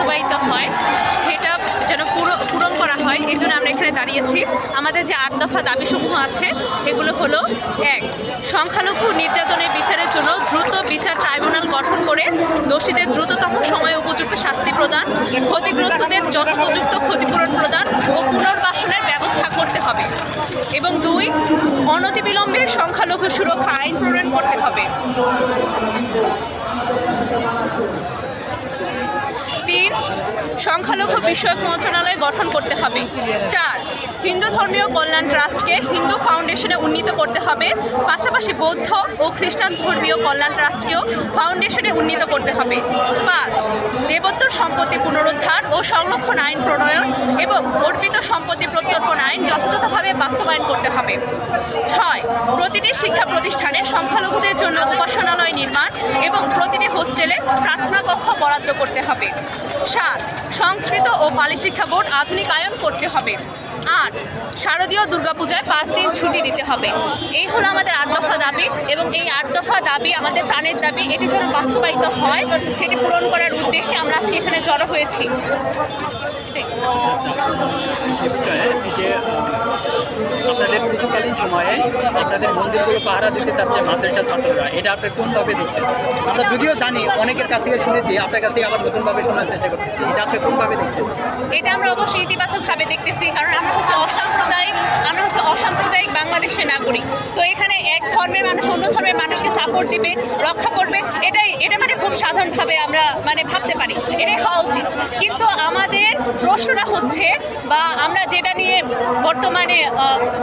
বাস্তবায়িত হয়, সেটা যেন পুরো পূরণ করা হয়, এই জন্য আমরা এখানে দাঁড়িয়েছি। আমাদের যে আট দফা দাবিসমূহ আছে, এগুলো হলো, এক, সংখ্যালঘু নির্যাতনের বিচারের জন্য দ্রুত বিচার ট্রাইব্যুনাল গঠন করে দোষীদের দ্রুততম সময়ে উপযুক্ত শাস্তি প্রদান, ক্ষতিগ্রস্তদের যথোপযুক্ত ক্ষতিপূরণ প্রদান ও পুনর্বাসনের ব্যবস্থা করতে হবে। এবং দুই, অনতিবিলম্বে সংখ্যালঘু সুরক্ষা আইন প্রণয়ন করতে হবে। সংখ্যালঘু বিষয়ক মন্ত্রণালয় গঠন করতে হবে। চার, হিন্দু ধর্মীয় কল্যাণ ট্রাস্টকে হিন্দু ফাউন্ডেশনে উন্নীত করতে হবে। পাশাপাশি বৌদ্ধ ও খ্রিস্টান ধর্মীয় কল্যাণ ট্রাস্টকেও ফাউন্ডেশনে উন্নীত করতে হবে। পাঁচ, দেবত্তর সম্পত্তি পুনরুদ্ধার ও সংরক্ষণ আইন প্রণয়ন এবং অর্পিত সম্পত্তি যথাযথভাবে বাস্তবায়ন করতে হবে। ছয়, প্রতিটি শিক্ষা প্রতিষ্ঠানে সংখ্যালঘুদের জন্য উপাসনালয় নির্মাণ এবং প্রতিটি হোস্টেলে প্রার্থনা কক্ষ বরাদ্দ করতে হবে। সাত, সংস্কৃত ও পালি শিক্ষা বোর্ড আধুনিকায়ন করতে হবে। আট, শারদীয় দুর্গাপূজায় পাঁচ দিন ছুটি দিতে হবে। এই হলো আমাদের আট দফা দাবি এবং এই আট দফা দাবি আমাদের প্রাণের দাবি। এটি যেন বাস্তবায়িত হয়, সেটি পূরণ করার উদ্দেশ্যে আমরা আজকে এখানে জড়ো হয়েছি এটাই। সে বিষয়ে এই যে আহ, আপনাদের পুজোকালীন সময়ে আপনাদের মন্দিরগুলো পাহারা দিতে চাচ্ছে মাদ্রাসা ছাত্ররা এটা আপনি কোনভাবে দেখছেন? আমরা যদিও জানি, অনেকের কাছ থেকে শুনেছি, আপনার কাছ থেকে আবার নতুনভাবে শোনার চেষ্টা করতেছি। এটা আপনি কোনভাবে দেখছেন? এটা আমরা অবশ্যই ইতিবাচকভাবে দেখতেছি, কারণ আমরা হচ্ছে অসাম্প্রদায়িক, আমরা হচ্ছে অসাম্প্রদায়িক বাংলাদেশের নাগরিক। তো এখানে এক ধর্মের মানুষ অন্য ধর্মের মানুষকে সাপোর্ট দিবে, রক্ষা করবে, এটাই, এটা মানে খুব সাধারণভাবে আমরা মানে ভাবতে পারি। এটাই হওয়া উচিত। কিন্তু আমাদের প্রশ্নটা হচ্ছে, বা আমরা যেটা নিয়ে বর্তমানে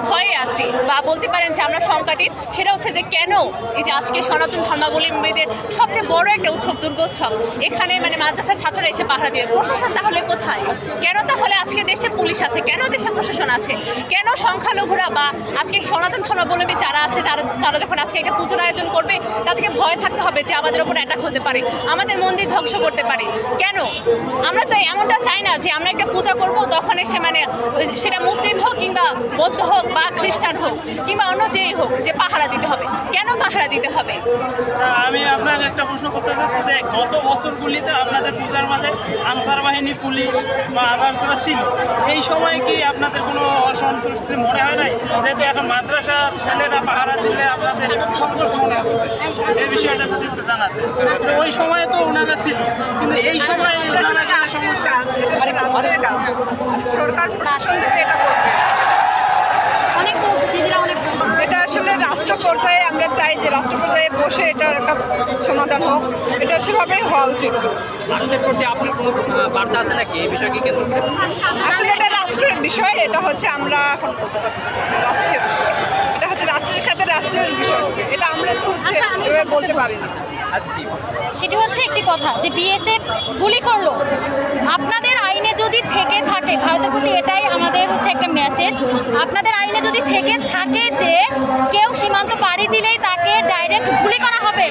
ভয়ে আছি, বা বলতে পারেন যে আমরা সংকাতিত সেটা হচ্ছে যে কেন এই যে আজকে সনাতন ধর্মাবলম্বীদের সবচেয়ে বড় একটা উৎসব দুর্গোৎসব? এখানে মানে মাদ্রাসার ছাত্ররা এসে পাহারা দেবে। প্রশাসন তাহলে কোথায়? কেন তাহলে আজকে দেশে পুলিশ আছে? কেন দেশে প্রশাসন আছে? কেন সংখ্যালঘুরা বা আজকে সনাতন ধর্মাবলম্বী যারা আছে, যারা, তারা যখন আজকে একটা পুজোর আয়োজন করবে, তাদেরকে ভয় থাকতে হবে যে আমাদের ওপর অ্যাটাক হতে পারে। আমাদের মন্দির ধ্বংস করতে পারে। কেন? আমরা তো এমনটা চাই না যে আমরা একটা পূজা করব, তখন এসে মানে সেটা মুসলিম হোক কিংবা বৌদ্ধ হোক বা খ্রিস্টান হোক। কিংবা অন্য যেই হোক যে পাহারা দিতে হবে। কেন পাহারা দিতে হবে? আমি আপনাকে একটা প্রশ্ন করতে চাচ্ছি যে গত বছরগুলিতে আপনাদের পূজার মাঝে আনসার বাহিনী পুলিশ বা আদার্সরা ছিল। এই সময় কি আপনাদের কোনো অসন্তুষ্টি মনে হয় নাই? যেহেতু এখন মাদ্রাসার ছেলেরা পাহারা দিলে আপনাদের সন্তোষ মনে হচ্ছে। এই বিষয়টা যদি একটু জানাতে তো ওই সময় তো ওনারা ছিল কিন্তু এই সময় ওনারা সমস্যা সরকার প্রশাসন থেকে এটা করবে অনেক বলছে দিদিরা অনেক বলছে। এটা আসলে রাষ্ট্র পর্যায়ে আমরা চাই যে রাষ্ট্র পর্যায়ে বসে এটার একটা সমাধান হোক। এটা সেভাবেই হওয়া উচিত। ভারতের প্রতি আপনার কোনো বার্তা আছে নাকি এই বিষয়কে কেন্দ্র আসলে এটা রাষ্ট্রের বিষয় এটা হচ্ছে আমরা এখন বলতে পারতেছি রাষ্ট্রীয় বিষয়। এটা হচ্ছে রাষ্ট্রের সাথে রাষ্ট্রের বিষয়। এটা আমরা তো হচ্ছে আচ্ছা, বলতে পারি না। আচ্ছা। সেটি হচ্ছে একটি কথা যে বিএসএফ গুলি করল। আপনাদের আইনে যদি থেকে থাকে ভারতের প্রতি এটাই আমাদের হচ্ছে একটা মেসেজ আপনাদের আইনে যদি থেকে থাকে যে কেউ সীমান্ত পাড়ি দিলেই তাকে ডাইরেক্ট গুলি করা হবে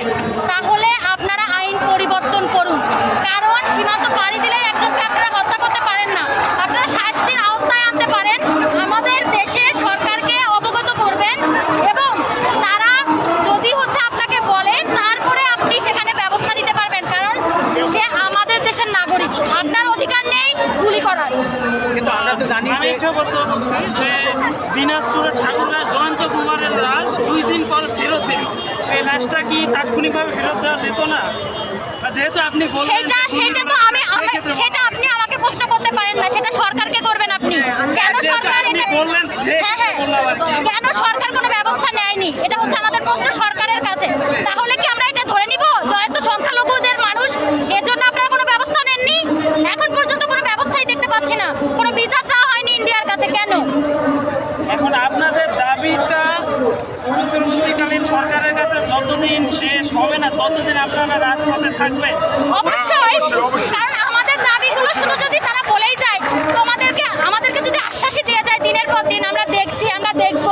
তাহলে আপনারা আইন পরিবর্তন করুন কারণ সীমান্ত পাড়ি দিলেই একজনকে আপনারা হত্যা করতে পারেন না আপনারা শাস্তির আওতায় আনতে পারেন আমাদের দেশের সরকারকে অবগত করবেন এবং তারা যদি হচ্ছে আপনাকে বলে তারপরে আপনি সেখানে ব্যবস্থা নিতে পারবেন কারণ সে আমাদের দেশের নাগরিক আপনার অধিকার নেই গুলি করার কিন্তু আমরা তো জানি আমি যে এটা বলছি যে দিনাজপুরের ঠাকুরগাঁ জয়ন্ত কুমারের লাশ দুই দিন পর ফেরত দিল। এই লাশটা কি তাৎক্ষণিকভাবে ফেরত দেওয়া যেত না? যেহেতু আপনি বললেন সেটা সেটা তো আমি সেটা আপনি আমাকে প্রশ্ন করতে পারেন না সেটা সরকারকে করবেন আপনি। কেন সরকার আপনি এটা বললেন যে হ্যাঁ হ্যাঁ। কেন সরকার কোনো ব্যবস্থা নেয়নি? এটা হচ্ছে আমাদের প্রশ্ন সরকারের কাছে তাহলে কি আমরা এটা ধরে নিব জয়ন্ত সংখ্যালঘুদের মানুষ এজন্য আপনারা কোনো ব্যবস্থা নেননি এখন পর্যন্ত কোনো ব্যবস্থাই দেখতে পাচ্ছি না কোনো বিচার চাওয়া হয়নি ইন্ডিয়ার কাছে কেন এখন আপনাদের দাবিটা অন্তর্বর্তীকালীন সরকারের কাছে যতদিন শেষ হবে না ততদিন আপনারা রাজপথে থাকবেন। অবশ্যই কারণ আমাদের দাবিগুলো শুধু যদি তারা বলেই যায় তোমাদেরকে আমাদেরকে যদি আশ্বাসই দেওয়া যায় দিনের পর দিন আমরা দেখছি আমরা দেখব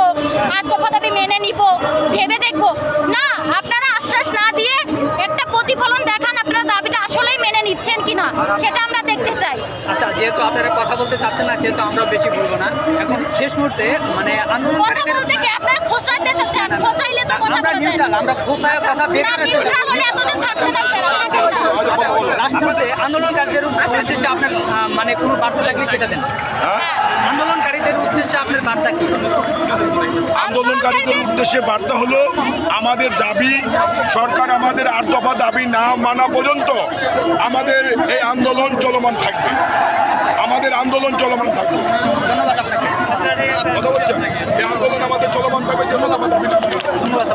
আট দফা দাবি মেনে নিব ভেবে দেখব। না আপনারা আশ্বাস না দিয়ে একটা প্রতিফলন দেখান আপনারা দাবিটা আসলেই মেনে নিচ্ছেন কিনা সেটা আমরা দেখতে চাই। আচ্ছা যেহেতু আপনারা কথা বলতে চাচ্ছেন না সেহেতু আমরা বেশি বলব না। এখন শেষ মুহূর্তে মানে কথা আন্দোলনকারীদের বলতে কি আপনারা খোঁচাইতে চাচ্ছেন খোঁচাইলে তো কথা আমরা নিউট্রাল আমরা খোসায় কথা না বেকার না লাস্ট মুহূর্তে আন্দোলনকারীদের উদ্দেশ্যে আপনার মানে কোনো বার্তা থাকলে সেটা দেন। হ্যাঁ। আন্দোলনকারীদের উদ্দেশ্যে আপনার বার্তা কি? আন্দোলনকারীদের উদ্দেশ্যে বার্তা হলো আমাদের দাবি সরকার আমাদের আট দফা দাবি না মানা পর্যন্ত আমাদের এই আন্দোলন চলমান থাকবে। আমাদের আন্দোলন চলমান থাকবে। ধন্যবাদ আপনাকে। কথা বলছেন? এই আন্দোলন আমাদের চলমান থাকবে যেন আমার দাবি না মানা। ধন্যবাদ